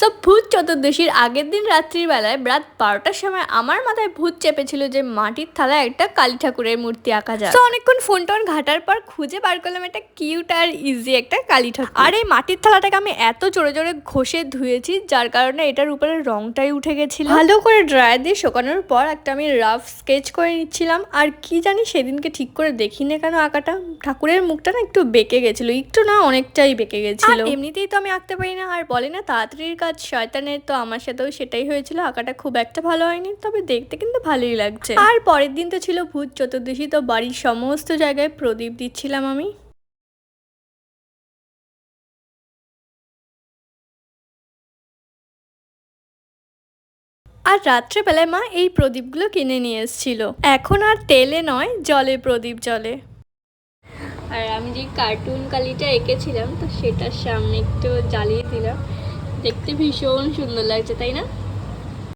সব ভূত চতুর্দশীর আগের দিন রাত্রিবেলায় রাত বারোটার সময় আমার মাথায় ভূত চেপেছিল যে মাটির থালায় একটা কালী ঠাকুরের মূর্তি আঁকা যায় তো অনেকক্ষণ ফোন টোন ঘাটার পর খুঁজে বার করলাম একটা কিউট আর ইজি একটা কালী ঠাকুর। আর এই মাটির থালাটাকে আমি এত জোরে জোরে ঘষে ধুয়েছি, যার কারণে এটার উপরে রংটাই উঠে গেছিল। ভালো করে ড্রায়ার দিয়ে শুকানোর পর একটা আমি রাফ স্কেচ করে নিচ্ছিলাম। আর কি জানি সেদিনকে ঠিক করে দেখি না কেন আঁকাটা। ঠাকুরের মুখটা না একটু বেঁকে গেছিল, একটু না অনেকটাই বেঁকে গেছিল। এমনিতেই তো আমি আঁকতে পারি না, আর বলে না তাড়াতাড়ির কাজ শয়তানের তো আমার সাথেও সেটাই হয়েছিল, আঁকাটা খুব একটা ভালো হয়নি, তবে দেখতে কিন্তু ভালোই লাগছে। আর পরের দিন তো ছিল ভূত চতুর্দশী, তো বাড়ির সমস্ত জায়গায় প্রদীপ দিচ্ছিলাম আমি। আর রাত্রেবেলায় মা এই প্রদীপগুলো কিনে নিয়ে এসেছিল। এখন আর তেলে নয়, জলে প্রদীপ জলে আর আমি যে কার্টুন কালিটা এঁকেছিলাম, তো সেটার সামনে একটু জ্বালিয়ে দিলাম। দেখতে ভীষণ সুন্দর লাগছে তাই না?